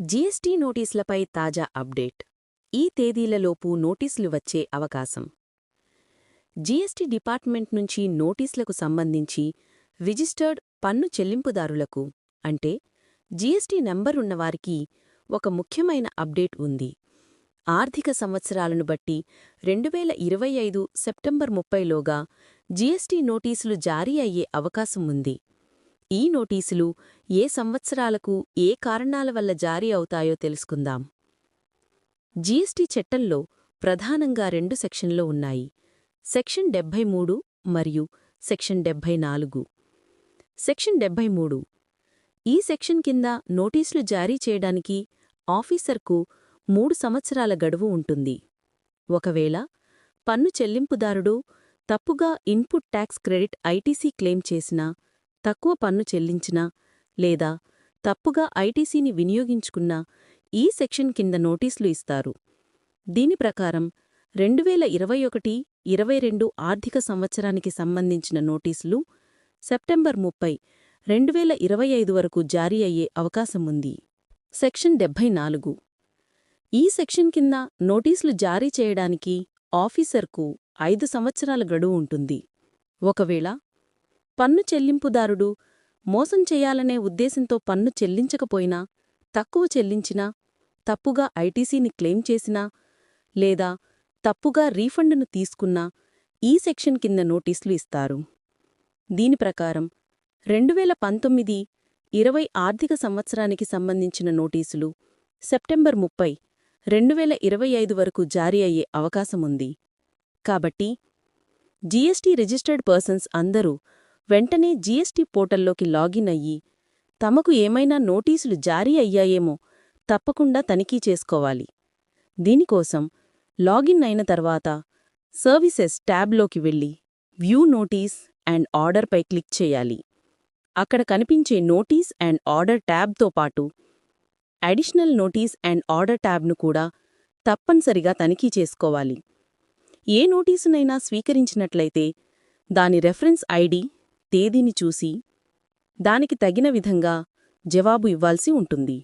GST నోటీసులపై తాజా update. ఈ తేదీలలోపు నోటీసులు వచ్చే అవకాశం. జీఎస్టీ డిపార్ట్మెంట్ నుంచి నోటీసులకు సంబంధించి రిజిస్టర్డ్ పన్ను చెల్లింపుదారులకు అంటే జీఎస్టీ నంబరున్నవారికి ఒక ముఖ్యమైన అప్డేట్ ఉంది. ఆర్థిక సంవత్సరాలను బట్టి రెండువేల ఇరవై ఐదు సెప్టెంబర్ ముప్పైలోగా జీఎస్టీ నోటీసులు జారీ అయ్యే అవకాశం ఉంది. ఈ నోటీసులు ఏ సంవత్సరాలకు ఏ కారణాల వల్ల జారీ అవుతాయో తెలుసుకుందాం. జీఎస్టీ చట్టంలో ప్రధానంగా రెండు సెక్షన్లో ఉన్నాయి. సెక్షన్ డెబ్భై మూడు మరియు సెక్షన్ డెబ్బై నాలుగు. సెక్షన్ డెబ్భై మూడు. ఈ సెక్షన్ కింద నోటీసులు జారీ చేయడానికి ఆఫీసర్కు మూడు సంవత్సరాల గడువు ఉంటుంది. ఒకవేళ పన్ను చెల్లింపుదారుడు తప్పుగా input tax credit ITC claim చేసినా తక్కువ పన్ను చెల్లించినా లేదా తప్పుగా ఐటీసీని వినియోగించుకున్నా ఈ సెక్షన్ కింద నోటీసులు ఇస్తారు. దీని ప్రకారం రెండువేల ఇరవై ఒకటి ఇరవై రెండు ఆర్థిక సంవత్సరానికి సంబంధించిన నోటీసులు సెప్టెంబర్ ముప్పై రెండువేల ఇరవై ఐదు వరకు జారీ అయ్యే అవకాశముంది సెక్షన్ డెబ్బై నాలుగు. ఈ సెక్షన్ కింద నోటీసులు జారీ చేయడానికి ఆఫీసర్కు ఐదు సంవత్సరాల గడువు ఉంటుంది. ఒకవేళ పన్ను చెల్లింపుదారుడు మోసం చేయాలనే ఉద్దేశంతో పన్ను చెల్లించకపోయినా తక్కువ చెల్లించినా తప్పుగా ఐటీసీని క్లెయిమ్ చేసినా లేదా తప్పుగా రీఫండును తీసుకున్నా ఈ సెక్షన్ కింద నోటీసులు ఇస్తారు. దీని ప్రకారం రెండువేల పంతొమ్మిది ఇరవై ఆర్థిక సంవత్సరానికి సంబంధించిన నోటీసులు సెప్టెంబర్ ముప్పై రెండువేల ఇరవై ఐదు వరకు జారీ అయ్యే అవకాశముంది. కాబట్టి జీఎస్టీ రిజిస్టర్డ్ పర్సన్స్ అందరూ వెంటనే జీఎస్టీ పోర్టల్లోకి లాగిన్ అయ్యి తమకు ఏమైనా నోటీసులు జారీ అయ్యాయేమో తప్పకుండా తనిఖీ చేసుకోవాలి. దీనికోసం లాగిన్ అయిన తర్వాత సర్వీసెస్ ట్యాబ్లోకి వెళ్ళి వ్యూ నోటీస్ అండ్ ఆర్డర్పై క్లిక్ చేయాలి. అక్కడ కనిపించే నోటీస్ అండ్ ఆర్డర్ ట్యాబ్తో పాటు అడిషనల్ నోటీస్ అండ్ ఆర్డర్ ట్యాబ్ను కూడా తప్పనిసరిగా తనిఖీ చేసుకోవాలి. ఏ నోటీసునైనా స్వీకరించినట్లయితే దాని రెఫరెన్స్ ఐడి తేదీని చూసి దానికి తగిన విధంగా జవాబు ఇవ్వాల్సి ఉంటుంది.